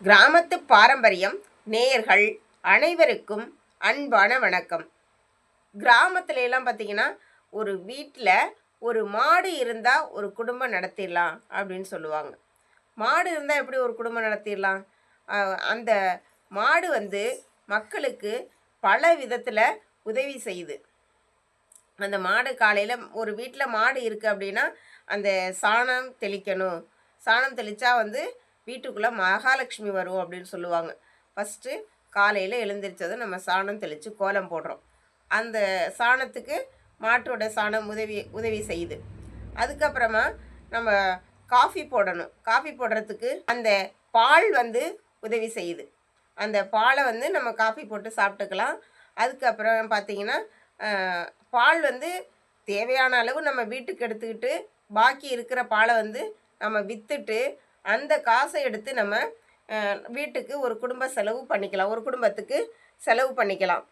கிராமத்து பாரம்பரியம் நேயர்கள் அனைவருக்கும் அன்பான வணக்கம். கிராமத்துல எல்லாம் பார்த்தீங்கன்னா ஒரு வீட்டில் ஒரு மாடு இருந்தால் ஒரு குடும்பம் நடத்திடலாம் அப்படின்னு சொல்லுவாங்க. மாடு இருந்தால் எப்படி ஒரு குடும்பம் நடத்திடலாம் அந்த மாடு வந்து மக்களுக்கு பல விதத்தில் உதவி செய்யுது. அந்த மாடு காலையில் ஒரு வீட்டில் மாடு இருக்குது அப்படின்னா அந்த சாணம் தெளிக்கணும். சாணம் தெளித்தா வந்து வீட்டுக்குள்ளே மகாலட்சுமி வரும் அப்படின்னு சொல்லுவாங்க. ஃபஸ்ட்டு காலையில் எழுந்திரிச்சதும் நம்ம சாணம் தெளித்து கோலம் போடுறோம். அந்த சாணத்துக்கு மாட்டோட சாணம் உதவி உதவி செய்யுது. அதுக்கப்புறமா நம்ம காஃபி போடணும். காஃபி போடுறதுக்கு அந்த பால் வந்து உதவி செய்யுது. அந்த பாலை வந்து நம்ம காஃபி போட்டு சாப்பிட்டுக்கலாம். அதுக்கப்புறம் பார்த்தீங்கன்னா பால் வந்து தேவையான அளவு நம்ம வீட்டுக்கு எடுத்துக்கிட்டு பாக்கி இருக்கிற பாலை வந்து நம்ம விற்றுட்டு அந்த காசை எடுத்து நம்ம வீட்டுக்கு ஒரு குடும்ப செலவு பண்ணிக்கலாம். ஒரு குடும்பத்துக்கு செலவு பண்ணிக்கலாம்.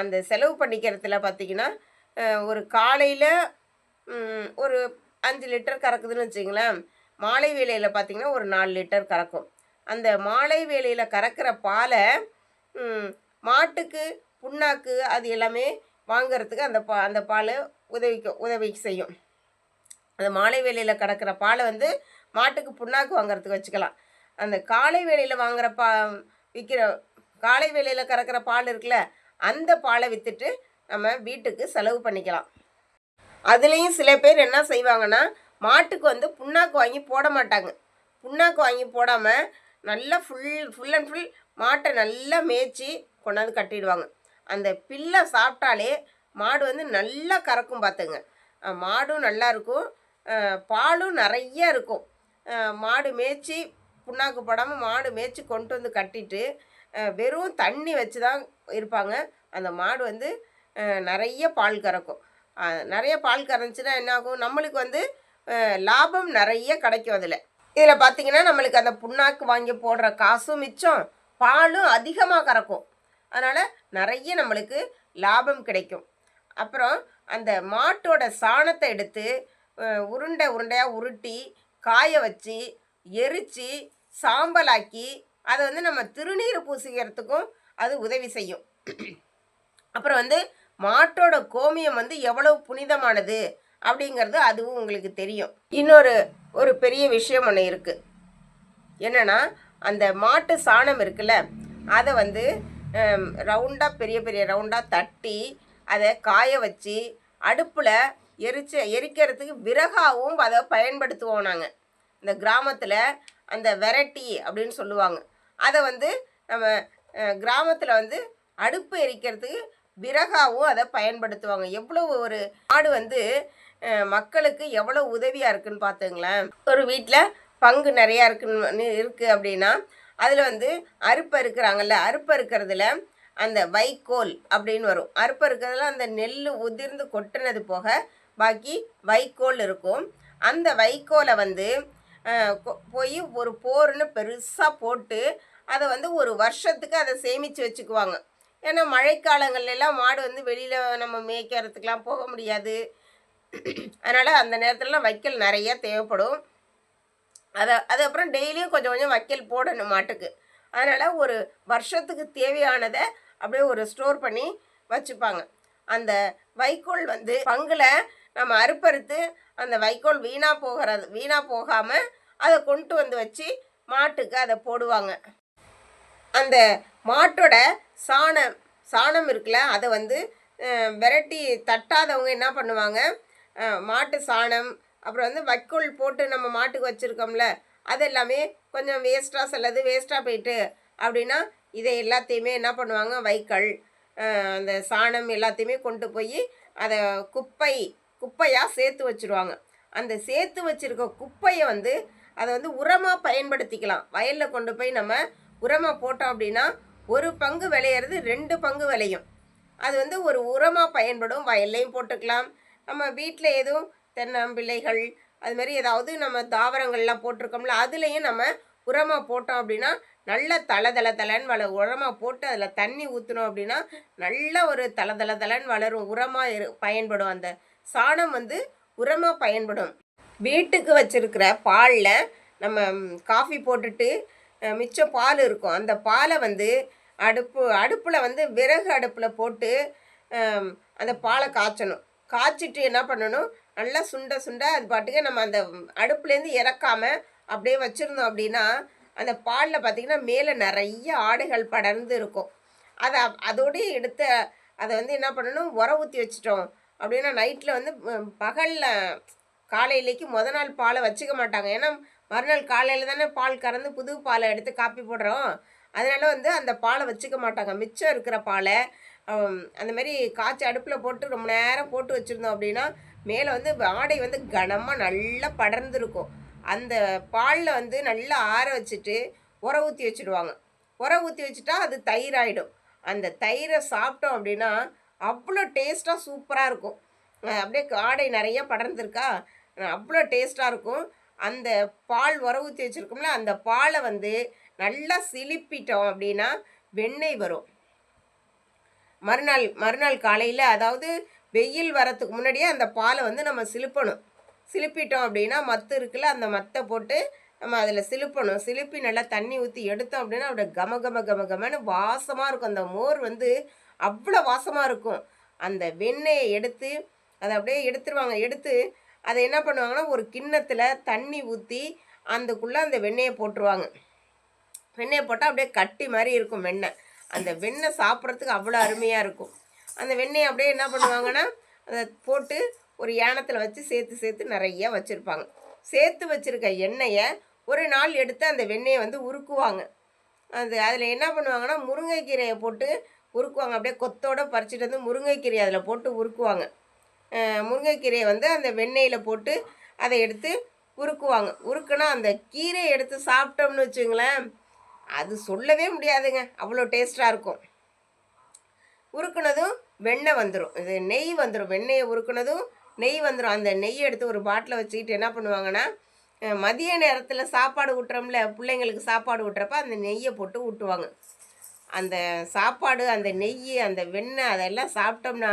அந்த செலவு பண்ணிக்கிறதுல பார்த்தீங்கன்னா ஒரு காலையில் ஒரு அஞ்சு லிட்டர் கறக்குதுன்னு வச்சுங்களேன் மாலை வேலையில் பார்த்தீங்கன்னா ஒரு நாலு லிட்டர் கறக்கும். அந்த மாலை வேலையில் கறக்கிற பாலை மாட்டுக்கு புண்ணாக்கு அது எல்லாமே வாங்கிறதுக்கு அந்த பா அந்த பால் உதவிக்கு உதவி செய்யும். அந்த மாலை வேலையில் கறக்கிற பாலை வந்து மாட்டுக்கு புண்ணாக்கு வாங்குறதுக்கு வச்சுக்கலாம். அந்த காலை வேலையில் வாங்குற பா விற்கிற காலை வேலையில் கறக்கிற பால் இருக்குல்ல அந்த பாலை விற்றுட்டு நம்ம வீட்டுக்கு செலவு பண்ணிக்கலாம். அதுலேயும் சில பேர் என்ன செய்வாங்கன்னா மாட்டுக்கு வந்து புண்ணாக்கு வாங்கி போட மாட்டாங்க. புண்ணாக்கு வாங்கி போடாமல் நல்லா ஃபுல் ஃபுல் அண்ட் ஃபுல் மாட்டை நல்லா மேய்ச்சி கொண்டாந்து கட்டிடுவாங்க. அந்த பில்லை சாப்பிட்டாலே மாடு வந்து நல்லா கறக்கும் பார்த்துங்க. மாடும் நல்லா இருக்கும். பாலும் நிறைய இருக்கும். மாடு மேய்ச்சி புண்ணாக்கு போடாமல் மாடு மேய்ச்சி கொண்டு வந்து கட்டிட்டு வெறும் தண்ணி வச்சு தான் இருப்பாங்க. அந்த மாடு வந்து நிறைய பால் கறக்கும். நிறைய பால் கறந்துச்சுன்னா என்னாகும்? நம்மளுக்கு வந்து லாபம் நிறைய கிடைக்கும் அதில். இதில் பார்த்தீங்கன்னா நம்மளுக்கு அந்த புண்ணாக்கு வாங்கி போடுற காசும் மிச்சம் பாலும் அதிகமாக கறக்கும். அதனால் நிறைய நம்மளுக்கு லாபம் கிடைக்கும். அப்புறம் அந்த மாட்டோட சாணத்தை எடுத்து உருண்டை உருண்டையாக உருட்டி காய வச்சு எரித்து சாம்பலாக்கி அதை வந்து நம்ம திருநீர் பூசிக்கிறதுக்கும் அது உதவி செய்யும். அப்புறம் வந்து மாட்டோட கோமியம் வந்து எவ்வளவு புனிதமானது அப்படிங்கிறது அதுவும் உங்களுக்கு தெரியும். இன்னொரு ஒரு பெரிய விஷயம் ஒன்று இருக்குது என்னென்னா அந்த மாட்டு சாணம் இருக்குல்ல அதை வந்து ரவுண்டாக பெரிய பெரிய ரவுண்டாக தட்டி அதை காய வச்சு அடுப்பில் எரிச்ச எரிக்கிறதுக்கு விறகாவும் அதை பயன்படுத்துவோம் நாங்கள் இந்த கிராமத்தில் அந்த வெரைட்டி அப்படின்னு சொல்லுவாங்க. அதை வந்து நம்ம கிராமத்தில் வந்து அடுப்பு எரிக்கிறதுக்கு விறகாவும் அதை பயன்படுத்துவாங்க. எவ்வளோ ஒரு ஆடு வந்து மக்களுக்கு எவ்வளோ உதவியாக இருக்குன்னு பார்த்துங்களேன் ஒரு வீட்டில் பங்கு நிறையா இருக்குன்னு இருக்குது அப்படின்னா அதில் வந்து அறுப்பு இருக்கிறாங்கல்ல அறுப்பு இருக்கிறதுல அந்த வைக்கோல் அப்படின்னு வரும். அறுப்பு இருக்கிறதுல அந்த நெல் உதிர்ந்து கொட்டினது போக பாக்கி வைக்கோல் இருக்கும். அந்த வைக்கோலை வந்து போய் ஒரு போர்னு பெருசாக போட்டு அதை வந்து ஒரு வருஷத்துக்கு அதை சேமித்து வச்சுக்குவாங்க. ஏன்னா மழைக்காலங்கள்லாம் மாடு வந்து வெளியில் நம்ம மேய்க்கிறதுக்கெலாம் போக முடியாது. அதனால் அந்த நேரத்துலலாம் வைக்கல் நிறைய தேவைப்படும். அதை அது அப்புறம் டெய்லியும் கொஞ்சம் கொஞ்சம் வைக்கல் போடணும் மாட்டுக்கு. அதனால் ஒரு வருஷத்துக்கு தேவையானதை அப்படியே ஒரு ஸ்டோர் பண்ணி வச்சுப்பாங்க. அந்த வைக்கோல் வந்து பங்கில் நம்ம அறுப்பறுத்து அந்த வைக்கோல் வீணாக போகிறது வீணாக போகாமல் அதை கொண்டு வந்து வச்சு மாட்டுக்கு அதை போடுவாங்க. அந்த மாட்டோட சாணம் சாணம் இருக்குல்ல அதை வந்து விரட்டி தட்டாதவங்க என்ன பண்ணுவாங்க? மாட்டு சாணம் அப்புறம் வந்து வைக்கோல் போட்டு நம்ம மாட்டுக்கு வச்சுருக்கோம்ல அது எல்லாமே கொஞ்சம் வேஸ்ட்டாக சிலது வேஸ்ட்டாக போயிட்டு அப்படின்னா இதை எல்லாத்தையுமே என்ன பண்ணுவாங்க? வைக்கல் அந்த சாணம் எல்லாத்தையுமே கொண்டு போய் அதை குப்பை குப்பையாக சேர்த்து வச்சுருவாங்க. அந்த சேர்த்து வச்சிருக்க குப்பையை வந்து அதை வந்து உரமாக பயன்படுத்திக்கலாம். வயலில் கொண்டு போய் நம்ம உரமாக போட்டோம் அப்படின்னா ஒரு பங்கு விளையிறது ரெண்டு பங்கு விளையும். அது வந்து ஒரு உரமாக பயன்படும். வயல்லையும் போட்டுக்கலாம். நம்ம வீட்டில் எதுவும் தென்னம்பிள்ளைகள் அது மாதிரி ஏதாவது நம்ம தாவரங்கள்லாம் போட்டிருக்கோம்ல அதுலேயும் நம்ம உரமாக போட்டோம் அப்படின்னா நல்ல தலை தள தலைன்னு வள உரமாக போட்டு அதில் தண்ணி ஊற்றினோம் அப்படின்னா நல்ல ஒரு தலை தலை தலைன்னு வளரும் உரமாக இரு பயன்படும். அந்த சாணம் வந்து உரமாக பயன்படும். வீட்டுக்கு வச்சுருக்கிற பாலில் நம்ம காஃபி போட்டுட்டு மிச்சம் பால் இருக்கும். அந்த பாலை வந்து அடுப்பு அடுப்பில் வந்து விறகு அடுப்பில் போட்டு அந்த பாலை காய்ச்சணும். காய்ச்சிட்டு என்ன பண்ணணும்? நல்லா சுண்ட சுண்ட அது பாட்டுக்கு நம்ம அந்த அடுப்புலேருந்து இறக்காமல் அப்படியே வச்சுருந்தோம் அப்படின்னா அந்த பாலில் பார்த்திங்கன்னா மேலே நிறைய ஆடைகள் படர்ந்து இருக்கும். அதை அதோடய எடுத்து அதை வந்து என்ன பண்ணணும்? உர ஊற்றி வச்சிட்டோம். அப்படின்னா நைட்டில் வந்து பகலில் காலையிலேக்கு முத நாள் பாலை வச்சுக்க மாட்டாங்க. ஏன்னா மறுநாள் காலையில் தானே பால் கறந்து புது பாலை எடுத்து காப்பி போடுறோம். அதனால் வந்து அந்த பாலை வச்சுக்க மாட்டாங்க. மிச்சம் இருக்கிற பாலை அந்த மாதிரி காய்ச்சி அடுப்பில் போட்டு ரொம்ப நேரம் போட்டு வச்சுருந்தோம் அப்படின்னா மேலே வந்து ஆடை வந்து கனமாக நல்லா படர்ந்துருக்கும் அந்த பாலில் வந்து நல்லா ஆற வச்சுட்டு உர ஊற்றி வச்சுடுவாங்க. உர ஊற்றி வச்சுட்டா அது தயிர் அந்த தயிரை சாப்பிட்டோம் அப்படின்னா அவ்வளோ டேஸ்ட்டாக சூப்பராக இருக்கும். அப்படியே ஆடை நிறைய படர்ந்துருக்கா? அவ்வளோ டேஸ்ட்டாக இருக்கும். அந்த பால் உர ஊற்றி வச்சுருக்கோம்ல அந்த பாலை வந்து நல்லா சிலிப்பிட்டோம் அப்படின்னா வெண்ணெய் வரும். மறுநாள் மறுநாள் காலையில் அதாவது வெயில் வரத்துக்கு முன்னாடியே அந்த பாலை வந்து நம்ம சிலுப்பணும். சிலுப்பிட்டோம் அப்படின்னா மத்து இருக்குல்ல அந்த மத்தை போட்டு நம்ம அதில் சிலுப்பணும். சிலுப்பி நல்லா தண்ணி ஊற்றி எடுத்தோம் அப்படின்னா அப்படியே கம கம கம கமன்னு வாசமாக இருக்கும். அந்த மோர் வந்து அவ்வளோ வாசமாக இருக்கும். அந்த வெண்ணெயை எடுத்து அதை அப்படியே எடுத்துருவாங்க. எடுத்து அதை என்ன பண்ணுவாங்கன்னா ஒரு கிண்ணத்தில் தண்ணி ஊற்றி அதுக்குள்ளே அந்த வெண்ணெயை போட்டுருவாங்க. வெண்ணெயை போட்டால் அப்படியே கட்டி மாதிரி இருக்கும் வெண்ணெய். அந்த வெண்ணெய் சாப்பிட்றதுக்கு அவ்வளோ அருமையாக இருக்கும். அந்த வெண்ணெயை அப்படியே என்ன பண்ணுவாங்கன்னா அதை போட்டு ஒரு யானத்தில் வச்சு சேர்த்து சேர்த்து நிறைய வச்சுருப்பாங்க. சேர்த்து வச்சுருக்க எண்ணெயை ஒரு நாள் எடுத்து அந்த வெண்ணெயை வந்து உருக்குவாங்க. அது அதில் என்ன பண்ணுவாங்கன்னா முருங்கைக்கீரையை போட்டு உருக்குவாங்க. அப்படியே கொத்தோட பறிச்சுட்டு வந்து முருங்கைக்கீரை அதில் போட்டு உருக்குவாங்க. முருங்கைக்கீரையை வந்து அந்த வெண்ணெயில் போட்டு அதை எடுத்து உருக்குவாங்க. உருக்குனா அந்த கீரையை எடுத்து சாப்பிட்டோம்னு வச்சுங்களேன் அது சொல்லவே முடியாதுங்க. அவ்வளோ டேஸ்ட்டாக இருக்கும். உருக்குனதும் வெண்ணெய் வந்துடும் இது நெய் வந்துடும் வெண்ணெயை உருக்குனதும் நெய் வந்துடும் அந்த நெய் எடுத்து ஒரு பாட்டில் வச்சுக்கிட்டு என்ன பண்ணுவாங்கன்னா மதிய நேரத்தில் சாப்பாடு ஊட்டுறோம்ல பிள்ளைங்களுக்கு சாப்பாடு ஊட்டுறப்ப அந்த நெய்யை போட்டு ஊட்டுவாங்க. அந்த சாப்பாடு அந்த நெய் அந்த வெண்ணெய் அதெல்லாம் சாப்பிட்டோம்னா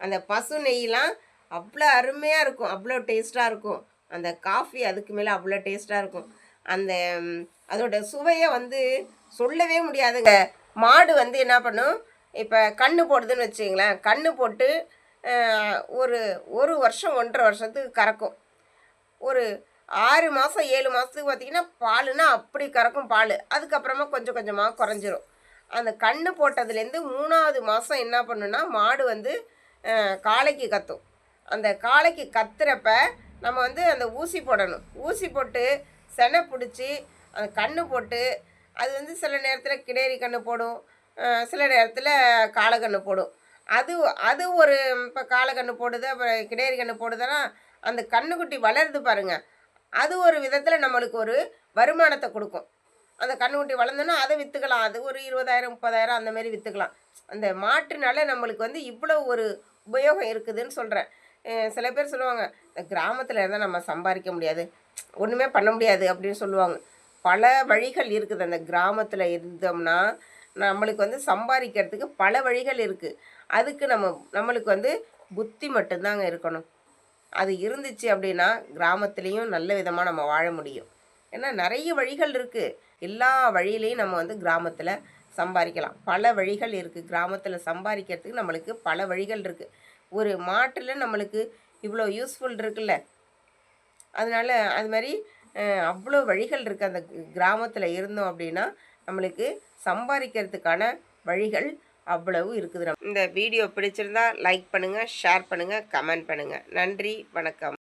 அந்த பசு நெய்யெலாம் அவ்வளோ அருமையாக இருக்கும் அவ்வளோ டேஸ்ட்டாக இருக்கும். அந்த காஃபி அதுக்கு மேலே அவ்வளோ டேஸ்ட்டாக இருக்கும். அந்த அதோட சுவையை வந்து சொல்லவே முடியாதுங்க. மாடு வந்து என்ன பண்ணும் இப்போ கண்ணு போடுதுன்னு வச்சுங்களேன் கண்ணு போட்டு ஒரு ஒரு வருஷம் ஒன்றரை வருஷத்துக்கு கறக்கும். ஒரு ஆறு மாதம் ஏழு மாதத்துக்கு பார்த்தீங்கன்னா பாலுனா அப்படி கறக்கும் பால். அதுக்கப்புறமா கொஞ்சம் கொஞ்சமாக குறைஞ்சிரும். அந்த கண்ணு போட்டதுலேருந்து மூணாவது மாதம் என்ன பண்ணுன்னா மாடு வந்து காளைக்கு கத்தும். அந்த காளைக்கு கத்துறப்ப நம்ம வந்து அந்த ஊசி போடணும். ஊசி போட்டு செனை பிடிச்சி அந்த கண்ணு போட்டு அது வந்து சில நேரத்தில் கிடேரி கண்ணு போடும். சில நேரத்தில் காளை கண்ணு போடும். அது அது ஒரு இப்போ காளைக்கண்ணு போடுது அப்புறம் கிடையறி கண்ணு போடுதுன்னா அந்த கண்ணுக்குட்டி வளருது பாருங்க. அது ஒரு விதத்தில் நம்மளுக்கு ஒரு வருமானத்தை கொடுக்கும். அந்த கண்ணுக்குட்டி வளர்ந்தோன்னா அதை விற்றுக்கலாம் அது ஒரு இருபதாயிரம் முப்பதாயிரம் அந்த மாதிரி விற்றுக்கலாம் அந்த மாட்டுனால நம்மளுக்கு வந்து இவ்வளோ ஒரு உபயோகம் இருக்குதுன்னு சொல்கிறேன் சில பேர் சொல்லுவாங்க இந்த கிராமத்தில் இருந்தால் நம்ம சம்பாதிக்க முடியாது. ஒன்றுமே பண்ண முடியாது அப்படின்னு சொல்லுவாங்க. பல வழிகள் இருக்குது. அந்த கிராமத்தில் இருந்தோம்னா நம்மளுக்கு வந்து சம்பாதிக்கிறதுக்கு பல வழிகள் இருக்குது அதுக்கு நம்ம நம்மளுக்கு வந்து புத்தி மட்டும்தாங்க இருக்கணும். அது இருந்துச்சு அப்படின்னா கிராமத்துலேயும் நல்ல விதமாக நம்ம வாழ முடியும். ஏன்னா நிறைய வழிகள் இருக்குது எல்லா வழியிலையும் நம்ம வந்து கிராமத்தில் சம்பாதிக்கலாம். பல வழிகள் இருக்குது கிராமத்தில் சம்பாதிக்கிறதுக்கு நம்மளுக்கு பல வழிகள் இருக்குது ஒரு மாட்டில் நம்மளுக்கு இவ்வளோ யூஸ்ஃபுல் இருக்குல்ல. அதனால அது மாதிரி அவ்வளோ வழிகள் இருக்குது அந்த கிராமத்தில் இருந்தோம் அப்படின்னா நம்மளுக்கு சம்பாதிக்கிறதுக்கான வழிகள் அவ்வளவு இருக்குது. இந்த வீடியோ பிடிச்சிருந்தா லைக் பண்ணுங்கள் ஷேர் பண்ணுங்கள் கமெண்ட் பண்ணுங்கள் நன்றி வணக்கம்.